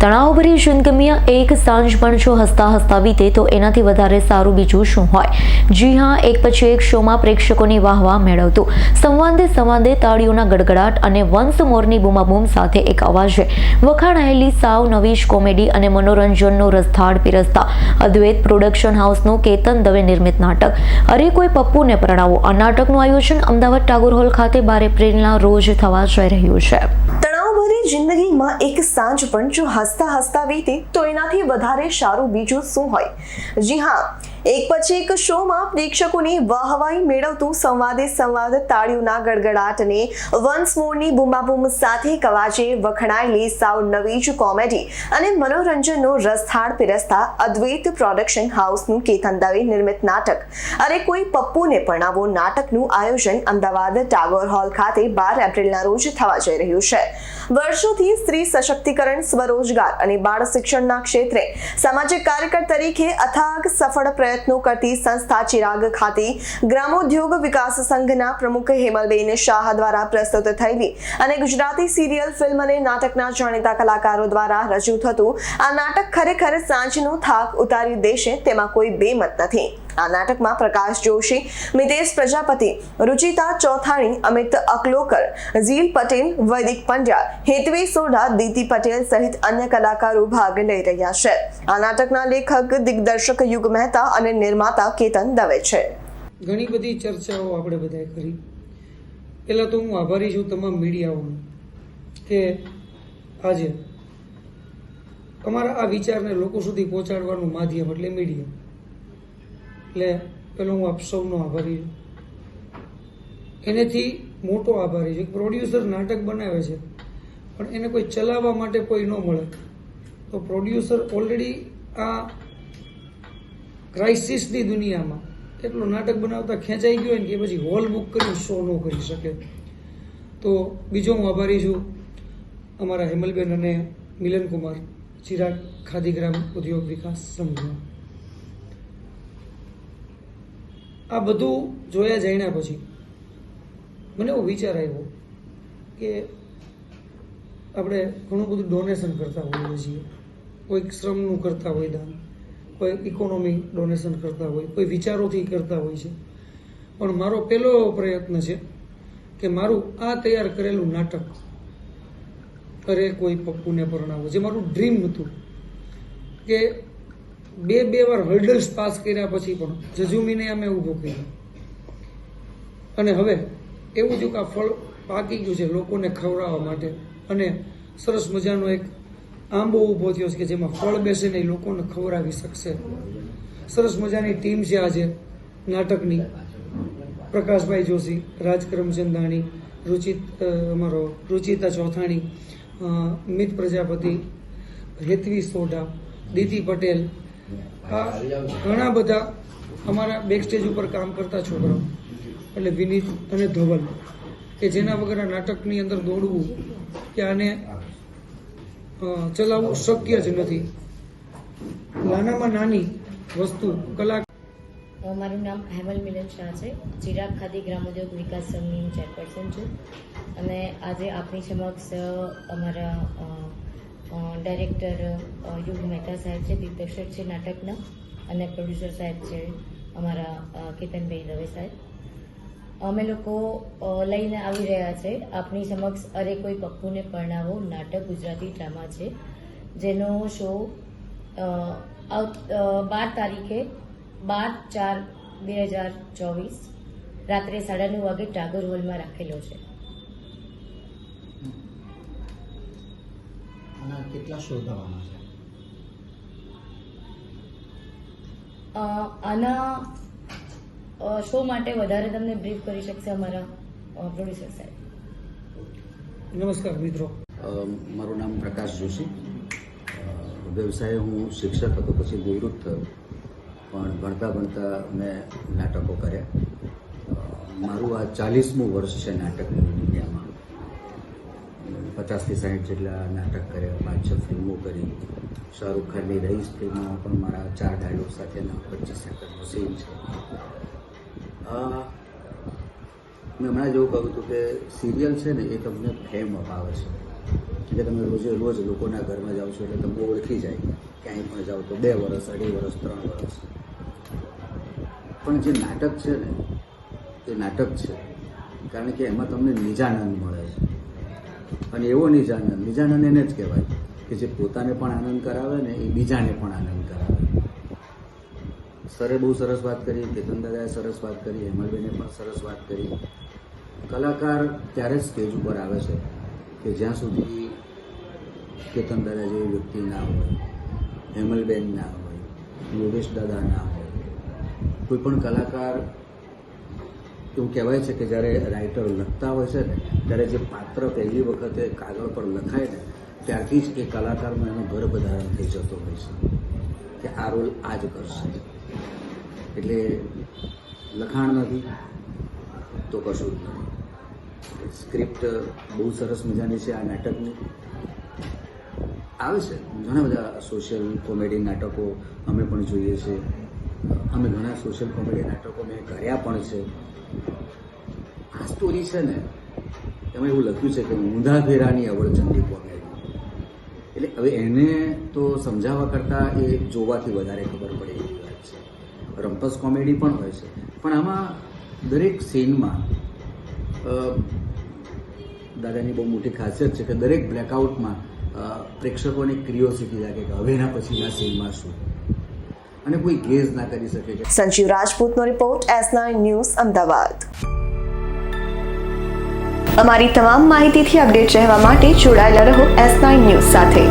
તણાવભરી જિંદગીમાં એક સાંજ પણ જો હસતા હસતા વીતે તો એનાથી વધારે સારું બીજું શું હોય? જી હા, એક પછી એક શોમાં પ્રેક્ષકોની વાહવા મેળવતું. સંવાદે સંવાદે તાળીઓના ગડગડાટ અને વંશ મોરની બૂમાબૂમ સાથે એક અવાજે. વખાણાયેલી સાવ નવી જ કોમેડી અને મનોરંજનનો રસથાળ પીરસતા. અદ્વૈત પ્રોડક્શન હાઉસનું કેતન દવે નિર્મિત નાટક. અરે કોઈ પપ્પુને પ્રણાવો. આ નાટકનું આયોજન અમદાવાદ ટાગોર હોલ ખાતે બાર એપ્રિલના રોજ થવા જઈ રહ્યું છે. જિંદગીમાં એક સાંજ પણ જો હસતા હસતા વીતે તો એનાથી વધારે સારું બીજું શું હોય? જી હા એક પછી એક શોમાં પ્રેક્ષકોની વાહવાઈ મેળવતું સંવાદે સંવાદ તાળીઓના ગડગડાટ અને વન્સ મોરની બૂમાબૂમ સાથે કવાજે વખણાયેલી સાવ નવી જ કોમેડી અને મનોરંજનનો રસથાળ પીરસતા અદ્વૈત પ્રોડક્શન હાઉસનું કેતન દવે નિર્મિત નાટક. અરે કોઈ પપ્પુને પણ આવો નાટકનું આયોજન અમદાવાદ ટાગોર હોલ ખાતે બાર એપ્રિલના રોજ થવા જઈ રહ્યું છે. વર્ષોથી સ્ત્રી સશક્તિકરણ, સ્વરોજગાર અને બાળ શિક્ષણના ક્ષેત્રે સામાજિક કાર્યકર તરીકે અથાગ સફળ પ્રયત્નો કરતી સંસ્થા ચિરાગ ખાતે ગ્રામોદ્યોગ વિકાસ સંઘના પ્રમુખ હેમલબેન શાહ દ્વારા પ્રસ્તુત થયેલી અને ગુજરાતી સિરિયલ ફિલ્મ અને નાટકના જાણીતા કલાકારો દ્વારા રજૂ થતું આ નાટક ખરેખર સાંજનો થાક ઉતારી દેશે તેમાં કોઈ બેમત નથી. આ નાટકમાં પ્રકાશ જોશી, મિતેશ પ્રજાપતિ, રુચિતા ચોથાણી, અમિત અકલોકર, ઝીલ પટેલ, વૈદિક પંડ્યા, હેતવી સોઢા, દીતિ પટેલ સહિત અન્ય કલાકારો ભાગ લઈ રહ્યા છે. આ નાટકના લેખક, દિગ્દર્શક યુગ મહેતા અને નિર્માતા કેતન દવે છે. ઘણી બધી ચર્ચાઓ આપણે બધાએ કરી. પહેલાં તો હું આભારી છું તમામ મીડિયાઓનો કે આજે અમારા આ વિચારને લોકો સુધી પહોંચાડવાનું માધ્યમ એટલે મીડિયા. એટલે પેલો હું આપ સૌનો આભારી એનેથી મોટો આભારી છું. પ્રોડ્યુસર નાટક બનાવે છે, પણ એને કોઈ ચલાવવા માટે કોઈ ન મળે. તો પ્રોડ્યુસર ઓલરેડી આ ક્રાઇસિસની દુનિયામાં એટલું નાટક બનાવતા ખેંચાઈ ગયો ને કે પછી હોલ બુક કરી શો ન કરી શકે. તો બીજો હું આભારી છું અમારા હેમલબેન અને મિલનકુમાર ચિરાગ ખાદીગ્રામ ઉદ્યોગ વિકાસ સંઘનો. આ બધું જોયા જાણ્યા પછી મને એવો વિચાર આવ્યો કે આપણે ઘણું બધું ડોનેશન કરતા હોઈએ છીએ. કોઈક શ્રમનું કરતા હોય દાન, કોઈ ઇકોનોમી ડોનેશન કરતા હોય, કોઈ વિચારોથી કરતા હોય છે. પણ મારો પહેલો પ્રયત્ન છે કે મારું આ તૈયાર કરેલું નાટક અરે કોઈ પપ્પુને પરણાવો. જે મારું ડ્રીમ હતું કે બે બે વાર હર્ડલ્સ પાસ કર્યા પછી પણ જજુમીને અમે ઊભો કર્યો. અને હવે એવું થયું કે આ ફળ પાકી ગયું છે લોકોને ખવડાવવા માટે. અને સરસ મજાનો એક આંબો ઊભો થયો છે કે જેમાં ફળ બેસે ને લોકોને ખવડાવી શકશે. સરસ મજાની ટીમ છે આજે નાટકની. પ્રકાશભાઈ જોશી રાજ કરમચંદાણી રુચિત અમારો રુચિતા ચોથાણી મિત પ્રજાપતિ, હેતવી સોઢા, દીતિ પટેલ ઘણા બધા અમારા બેક સ્ટેજ ઉપર કામ કરતા છોકરાઓ, એટલે વિનીત અને ધવલ, કે જેના વગર નાટકની અંદર દોડવું કે આને ચલાવવું શક્ય જ નથી. નાનામાં નાની વસ્તુ, કલા મારું નામ હેમલ મિલન શાહ છે. ચિરાગ ખાદી ગ્રામોદ્યોગ વિકાસ સંઘની હું ચેરપર્સન છું. અને આજે આપની સમક્ષ અમારા ડાયરેક્ટર યુગ મહેતા સાહેબ છે, દિગ્દર્શક છે નાટકના અને પ્રોડ્યુસર સાહેબ છે અમારા કેતનભાઈ દવે સાહેબ. અમે લોકો લઈને આવી રહ્યા છે. આપણી સમક્ષ અરે કોઈ પપ્પુને પરણાવો, નાટક ગુજરાતી ડ્રામા છે, જેનો શો બાર તારીખે બાર ચાર બે હજાર ચોવીસ રાત્રે સાડા નવ વાગે ટાગોર હોલમાં રાખેલો છે. કેટલા શોધવાના છે? આના શો માટે વધારે તમને બ્રીફ કરી શકશે અમારા પ્રોડ્યુસર સાહેબ. નમસ્કાર મિત્રો. મારું નામ પ્રકાશ જોશી. વ્યવસાય હું શિક્ષક હતો પછી નિવૃત્ત થયો. પણ ભણતા ભણતા મેં નાટકો કર્યા. મારું આ ચાલીસમું વર્ષ છે નાટકની. પચાસથી સાહીઠ જેટલા નાટક કર્યા પાંચ છ ફિલ્મો કરી. શાહરૂખ ખાનની રહીશ ફિલ્મમાં પણ મારા ચાર ડાયલોગ સાથેના પચીસ સેકન્ડનો સીન છે. મેં હમણાં જેવું કહ્યું હતું કે સિરિયલ છે ને, એ તમને ફેમ અપાવે છે. એટલે તમે રોજે, રોજ લોકોના ઘરમાં જાઓ છો એટલે તમને ઓળખી જાય ક્યાંય પણ જાઓ તો બે વર્ષ અઢી વર્ષ ત્રણ વર્ષ પણ જે નાટક છે ને, એ નાટક છે. કારણ કે એમાં તમને નિજાનંદ મળે છે. અને એવો નિજાનંદ. નિજાનંદ એને જ કહેવાય કે જે પોતાને પણ આનંદ કરાવે ને એ બીજાને પણ આનંદ કરાવે. સરે બહુ સરસ વાત કરી, કેતન દાદાએ સરસ વાત કરી, હેમલબેને પણ સરસ વાત કરી. કલાકાર ત્યારે જ સ્ટેજ ઉપર આવે છે કે જ્યાં સુધી કેતન દાદા જેવી વ્યક્તિ ના હોય, હેમલબેન ના હોય, યોગેશ દાદા ના હોય. કોઈ પણ કલાકાર એવું કહેવાય છે કે જ્યારે રાઇટર લખતા હોય છે ને, ત્યારે જે પાત્ર પહેલી વખતે કાગળ પર લખાય ને, ત્યારથી જ એ કલાકારમાં એનો ગર્ભધારણ થઈ જતો હોય છે કે આ રોલ આ જ કરશે. એટલે લખાણ નથી તો કશું જ નથી. સ્ક્રિપ્ટ બહુ સરસ મજાની છે આ નાટકની. આવે છે ઘણા બધા સોશિયલ કોમેડી નાટકો અમે પણ જોઈએ છીએ અમે ઘણા સોશિયલ કોમેડી નાટકો મેં કર્યા પણ છે. આ સ્ટોરી છે ને, એમાં એવું લખ્યું છે કે ઊંધા ફેરાની અવળચંદી કોમેડી એટલે હવે એને તો સમજાવવા કરતાં એ જોવાથી વધારે ખબર પડે એવી વાત છે. રમપસ કોમેડી પણ હોય છે. પણ આમાં દરેક સીનમાં દાદાની બહુ મોટી ખાસિયત છે કે દરેક બ્લેકઆઉટમાં પ્રેક્ષકોને ક્રિયોસિટી લાગે કે હવે એના પછીના સીનમાં શું? અને કોઈ ગેઝ ના કરી શકે છે. Sanjeev રાજપૂતનો report S nine news, Ahmedabad. અમારી તમામ માહિતીથી અપડેટ રહેવા માટે જોડાયેલા રહો એસ નાઇન ન્યૂઝ સાથે.